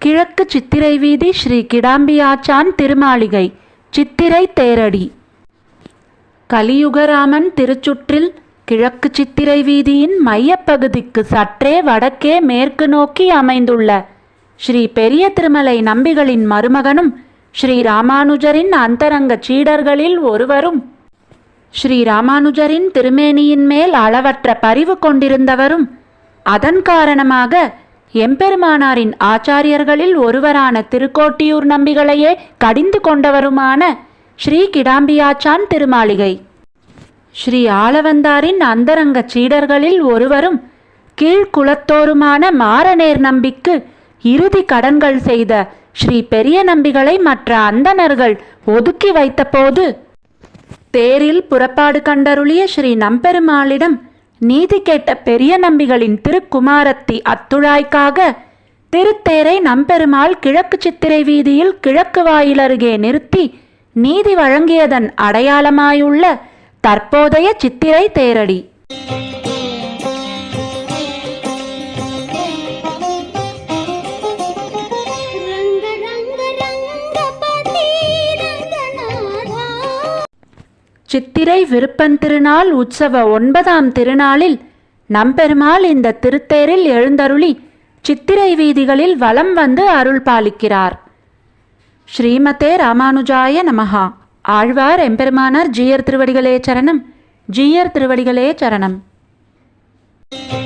கிழக்கு சித்திரை வீதி ஸ்ரீ கிடாம்பியாச்சான் திருமாளிகை. சித்திரை தேரடி. கலியுகராமன் திருச்சுற்றில் கிழக்கு சித்திரை வீதியின் மையப்பகுதிக்கு சற்றே வடக்கே மேற்கு நோக்கி அமைந்துள்ள ஸ்ரீ பெரிய திருமலை நம்பிகளின் மருமகனும் ஸ்ரீ ராமானுஜரின் அந்தரங்க சீடர்களில் ஒருவரும். ஸ்ரீ ராமானுஜரின் திருமேனியின் மேல் அளவற்ற பரிவு கொண்டிருந்தவரும். அதன் காரணமாக எம்பெருமானாரின் ஆச்சாரியர்களில் ஒருவரான திருக்கோட்டியூர் நம்பிகளையே கடிந்து கொண்டவருமான ஸ்ரீ கிடாம்பியாச்சான் திருமாளிகை. ஸ்ரீ ஆளவந்தாரின் அந்தரங்க சீடர்களில் ஒருவரும் கீழ்குலத்தோருமான மாரநேர் நம்பிக்கு இறுதி கடன்கள் செய்த ஸ்ரீ பெரிய நம்பிகளை மற்ற அந்தணர்கள் ஒதுக்கி வைத்தபோது தேரில் புறப்பாடு கண்டருளிய ஸ்ரீ நம்பெருமாளிடம் நீதி கேட்ட பெரிய நம்பிகளின் திருக்குமாரத்தி அத்துழாய்க்காக திருத்தேரை நம்பெருமாள் கிழக்கு சித்திரை வீதியில் கிழக்கு வாயில் அருகே நிறுத்தி நீதி வழங்கியதன் அடையாளமாயுள்ள தற்போதைய சித்திரை தேரடி. சித்திரை விருப்பன் திருநாள் உற்சவ ஒன்பதாம் திருநாளில் நம்பெருமாள் இந்த திருத்தேரில் எழுந்தருளி சித்திரை வீதிகளில் வலம் வந்து அருள் பாலிக்கிறார். ஸ்ரீமதே ராமானுஜாய நமஹா. ஆழ்வார் எம்பெருமானார் ஜீயர் திருவடிகளே சரணம். ஜீயர் திருவடிகளே சரணம். ರಂಗ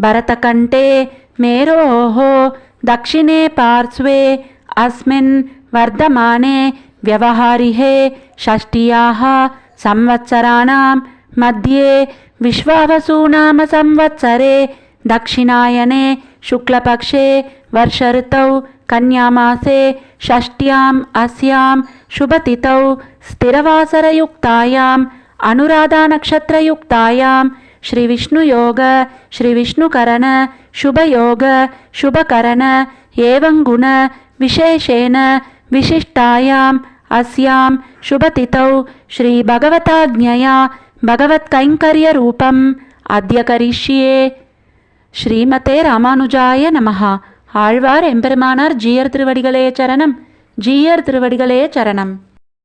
भरतकण्ठे मेरोः दक्षिणे पार्श्वे अस्मिन् वर्धमाने व्यवहारिहे षष्ट्याः संवत्सराणां मध्ये विश्वावसुनाम संवत्सरे दक्षिणायने शुक्लपक्षे वर्षऋतौ कन्यामासे षष्ट्याम् अस्यां शुभतिथौ स्थिरवासरयुक्तायाम् अनुराधानक्षत्रयुक्तायां श्रीविष्णुयोग श्रीविष्णुकरण शुभयोग शुभकरण एवं गुण विशेषेण विशिष्टायाम् अस्यां शुभतिथौ श्रीभगवताज्ञया भगवत्कैङ्कर्यरूपम् अद्य करिष्ये ஸ்ரீமதே ராமானுஜாய நமஹா ஆழ்வார் எம்பெருமானார் ஜீயர் திருவடிகளே சரணம் ஜீயர் திருவடிகளே சரணம்